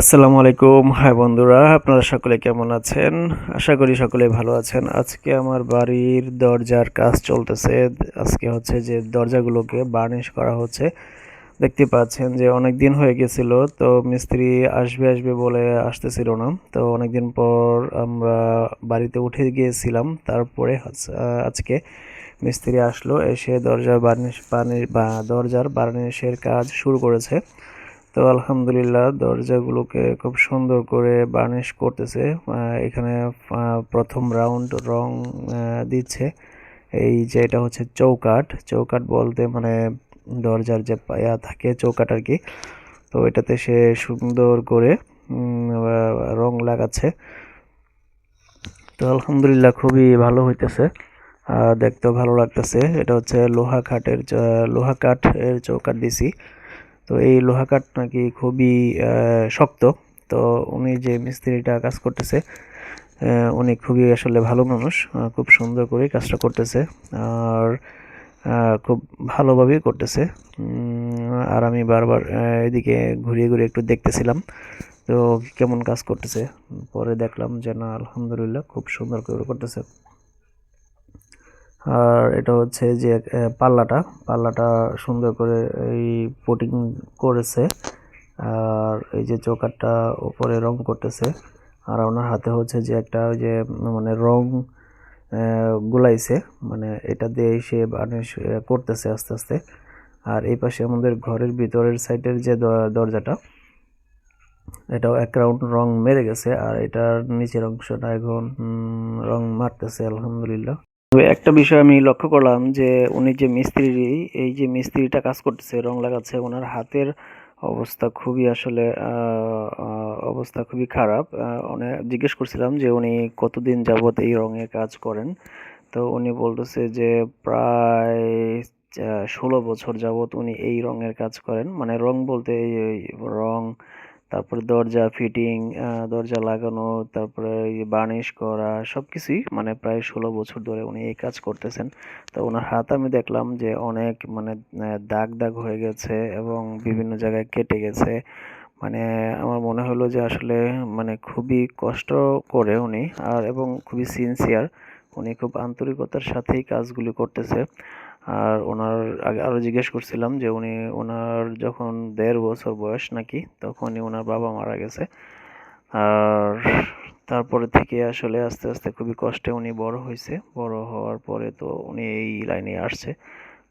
আসসালামু আলাইকুম। হাই বন্ধুরা, আপনারা সকলে কেমন আছেন? আশা করি সকলে ভালো আছেন। আজকে আমার বাড়ির দরজার কাজ চলতেছে। আজকে হচ্ছে যে দরজাগুলোকে বার্নিশ করা হচ্ছে। দেখতে পাচ্ছেন যে অনেক দিন হয়ে গেছিল, তো মিস্ত্রি আসবে আসবে বলে আসতেছিল না। তো অনেক দিন পর আমরা বাড়িতে উঠে গিয়েছিলাম। তারপরে আজকে মিস্ত্রি আসলো, এসে দরজার বার্নিশ বার্নিশ, বা দরজার বার্নিশের কাজ শুরু করেছে। তো আলহামদুলিল্লাহ, দরজাগুলোকে খুব সুন্দর করে বার্নিশ করতেছে। এখানে প্রথম রাউন্ড রং দিচ্ছে। এই যে এটা হচ্ছে চৌকাঠ। চৌকাঠ বলতে মানে দরজার যে পায়া থাকে, চৌকাঠ আর কি। তো এটাতে সে সুন্দর করে রং লাগাচ্ছে। তো আলহামদুলিল্লাহ খুবই ভালো হইতেছে। দেখতেও ভালো লাগতেছে। এটা হচ্ছে লোহা কাঠের লোহা কাঠের চৌকাঠ দিছি। তো এই লোহা কাঠ নাকি খুবই শক্ত। তো উনি যে মিস্ত্রিটা কাজ করতেছে উনি খুবই আসলে ভালো মানুষ খুব সুন্দর করে কাজটা করতেছে আর খুব ভালোভাবেই করতেছে। আর আমি বারবার এদিকে ঘুরিয়ে ঘুরিয়ে একটু দেখতেছিলাম। তো কেমন কাজ করতেছে? পরে দেখলাম যে না, আলহামদুলিল্লাহ, খুব সুন্দর করে করতেছে। আর এটা হচ্ছে যে পাল্লাটা। পাল্লাটা সুন্দর করে এই পুটিং করেছে। আর এই যে চৌকাটটা উপরে রং করতেছে। আর ওনার হাতে হচ্ছে যে একটা ওই যে মানে রং গুলাইছে। মানে এটা দিয়ে সে বার্নিশ করতেছে আস্তে আস্তে। আর এই পাশে আমাদের ঘরের ভিতরের সাইডের যে দরজাটা, এটাও এক রাউন্ড রং মেরে গেছে। আর এটার নিচের অংশটা এখন রং মারতেছে, আলহামদুলিল্লাহ। তবে একটা বিষয় আমি লক্ষ্য করলাম যে উনি যে মিস্ত্রি, এই যে মিস্ত্রিটা কাজ করতেছে, রং লাগাচ্ছে, ওনার হাতের অবস্থা খুবই আসলে অবস্থা খুবই খারাপ। অনেক জিজ্ঞেস করছিলাম যে উনি কতদিন যাবত এই রঙে কাজ করেন? তো উনি বলতেছে যে প্রায় ষোলো বছর যাবত উনি এই রঙের কাজ করেন। মানে রং বলতে এই রং তারপরে দরজা ফিটিং দরজা লাগানো, তারপরে বার্নিশ করা, সবকিছুই মানে প্রায় ষোলো বছর ধরে উনি এই কাজ করতেছেন। তো ওনার হাত আমি দেখলাম যে অনেক মানে দাগ দাগ হয়ে গেছে এবং বিভিন্ন জায়গায় কেটে গেছে। মানে আমার মনে হলো যে আসলে মানে খুবই কষ্ট করে উনি, আর এবং খুবই সিনসিয়ার উনি খুব আন্তরিকতার সাথেই কাজগুলি করতেছে। আর ওনার আগে আরও জিজ্ঞেস করছিলাম যে উনি, ওনার যখন দেড় বছর বয়স নাকি, তখনই ওনার বাবা মারা গেছে। আর তারপরে থেকে আসলে আস্তে আস্তে খুবই কষ্টে উনি বড় হয়েছে। বড় হওয়ার পরে তো উনি এই লাইনে আসছে।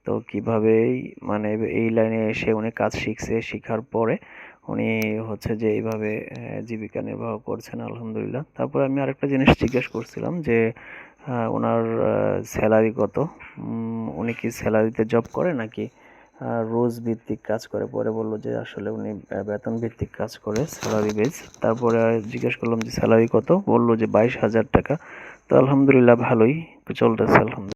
তো কীভাবে এই- মানে এই লাইনে এসে উনি কাজ শিখছে, শেখার পরে উনি হচ্ছে যে এইভাবে জীবিকা নির্বাহ করছেন, আলহামদুলিল্লাহ। তারপরে আমি আরেকটা জিনিস জিজ্ঞেস করছিলাম যে ওনার স্যালারি কত? উনি কি স্যালারিতে জব করে নাকি রোজ ভিত্তিক কাজ করে? পরে বলল যে আসলে উনি বেতন ভিত্তিক কাজ করে স্যালারি বেজ তারপরে জিজ্ঞেস করলাম যে স্যালারি কত? বলল যে বাইশ হাজার টাকা। তো আলহামদুলিল্লাহ ভালোই, চলতেছে আলহামদুলিল্লাহ।